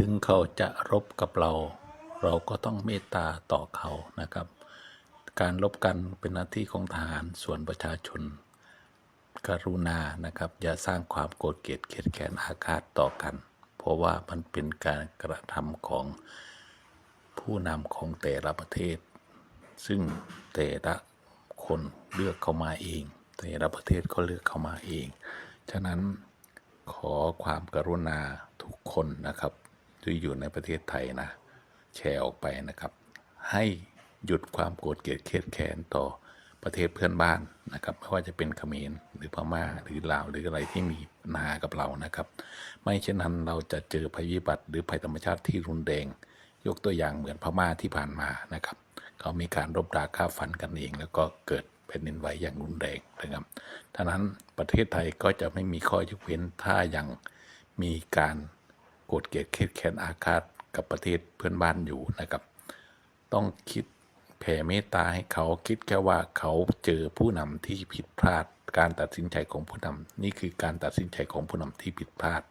ถึงเขาจะรบกับเรา เราก็ต้องเมตตาต่อเขานะครับ การรบกันเป็นหน้าที่ของทหารส่วนประชาชน กรุณานะครับ อย่าสร้างความโกรธเกลียดเคียดแค้นอาฆาตต่อกัน เพราะว่ามันเป็นการกระทำของผู้นำของแต่ละประเทศ ซึ่งแต่ละคนเลือกเข้ามาเอง แต่ละประเทศก็เลือกเข้ามาเอง ฉะนั้นขอความกรุณาทุกคนนะครับ ที่อยู่ในประเทศไทยนะ แชร์ออกไปนะครับ ให้หยุดความโกรธเกลียดเครียดแค้นต่อประเทศเพื่อนบ้านนะครับไม่ว่าจะเป็นเขมรหรือพม่าหรือลาวหรืออะไรที่มีปัญหากับเรานะครับ ไม่เช่นนั้นเราจะเจอภัยพิบัติหรือภัยธรรมชาติที่รุนแรงยกตัวอย่างเหมือนพม่าที่ผ่านมานะครับเขามีการรบราฆ่าฟันกันเอง แล้วก็เกิดแผ่นดินไหวอย่างรุนแรงนะครับท่านั้นประเทศไทยก็จะไม่มีข้อยกเว้นถ้ายังมีการ โกรธเกลียดเครียดแค้นอาฆาตกับประเทศเพื่อนบ้านอยู่นะครับ ต้องคิดแผ่เมตตาให้เขาคิดแค่ว่าเขาเจอผู้นำที่ผิดพลาด การตัดสินใจของผู้นำนี่คือการตัดสินใจของผู้นำที่ผิดพลาด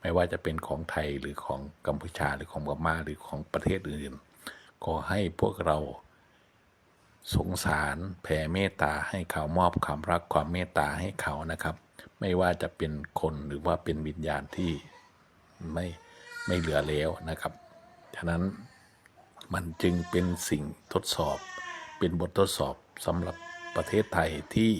ไม่ว่าจะเป็นของไทยหรือของกัมพูชาหรือของพม่าหรือของประเทศอื่นๆขอให้พวกเราสงสารแผ่เมตตาให้เขามอบความรักความเมตตาให้เขานะครับ ไม่ว่าจะเป็นคนหรือว่าเป็นวิญญาณที่ ไม่ไม่เหลือแล้วนะครับ ฉะนั้นมันจึงเป็นสิ่งทดสอบ เป็นบททดสอบสำหรับประเทศไทยที่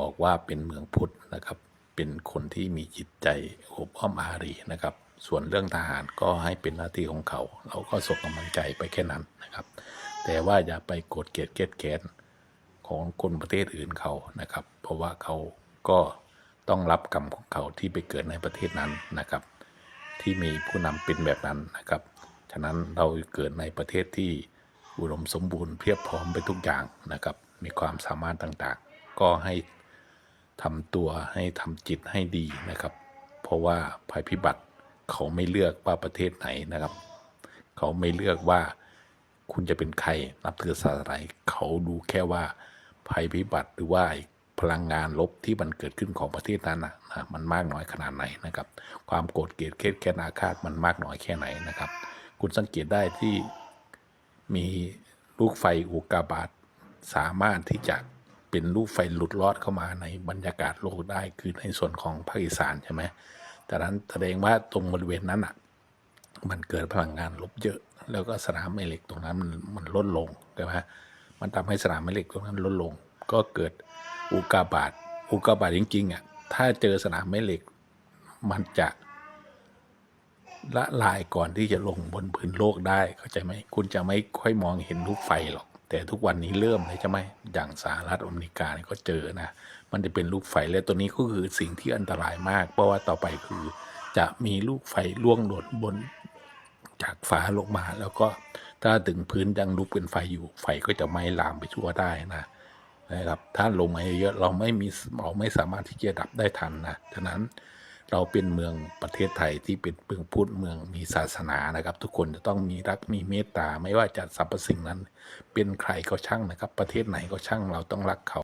บอกว่าเป็นเมืองพุทธนะครับ เป็นคนที่มีจิตใจอบอ้อมอารีนะครับ ส่วนเรื่องทหารก็ให้เป็นหน้าที่ของเขา เราก็ส่งกำลังใจไปแค่นั้นนะครับ แต่ว่าอย่าไปโกรธเกลียดเกลียดแค้นของคนประเทศอื่นเขานะครับ เพราะว่าเขาก็ต้องรับกรรมของเขาที่ไปเกิดในประเทศนั้นนะครับ ที่มีผู้นำเป็นแบบนั้นนะครับ ฉะนั้นเราเกิดในประเทศที่อุดมสมบูรณ์เพียบพร้อมไปทุกอย่างนะครับ มีความสามารถต่างๆ ก็ให้ทำตัวให้ทำจิตให้ดีนะครับ เพราะว่าภัยพิบัติเขาไม่เลือกว่าประเทศไหนนะครับ เขาไม่เลือกว่าคุณจะเป็นใครนับถือศาสนาไหนเขาดูแค่ว่าภัยพิบัติหรือว่า พลังงานลบที่มันเกิดขึ้นของประเทศนั้นนะนะมันมากน้อยขนาดไหนนะครับ ความโกรธเกลียดเครียดแค้นอาฆาตมันมากน้อยแค่ไหนนะครับ คุณสังเกตได้ที่มีลูกไฟอุกาบาตสามารถที่จะเป็นลูกไฟหลุดลอดเข้ามาในบรรยากาศโลกได้คือในส่วนของภาคอีสานใช่ไหมแต่นั้นแสดงว่าตรงบริเวณนั้นอะมันเกิดพลังงานลบเยอะ แล้วก็สนามแม่เหล็กตรงนั้นมันมันลดลงใช่ไหมมันทำให้สนามแม่เหล็กตรงนั้นลดลง ก็เกิดอุกกาบาตอุกกาบาตจริงๆอะถ้าเจอสนามแม่เหล็ก มันจะละลายก่อนที่จะลงบนพื้นโลกได้เข้าใจไหมคุณจะไม่ค่อยมองเห็นลูกไฟหรอก แต่ทุกวันนี้เริ่มเลยใช่ไหมอย่างสหรัฐอเมริกาเนี่ยก็เจอนะ มันจะเป็นลูกไฟและตัวนี้ก็คือสิ่งที่อันตรายมาก เพราะว่าต่อไปคือ จะมีลูกไฟล่วงหล่นบนจากฟ้าลงมา แล้วก็ถ้าถึงพื้นยังลุกเป็นไฟอยู่ไฟก็จะไหม้ลามไปทั่วได้นะ นะครับถ้าลงมาเยอะเราไม่มีเราไม่สามารถที่จะดับได้ทันนะฉะนั้นเราเป็นเมืองประเทศไทยที่เป็นเมืองพุทธเมืองมีศาสนานะครับ ทุกคนจะต้องมีรักมีเมตตาไม่ว่าจะสรรพสิ่งนั้น เป็นใครก็ช่างนะครับ ประเทศไหนก็ช่างเราต้องรักเขา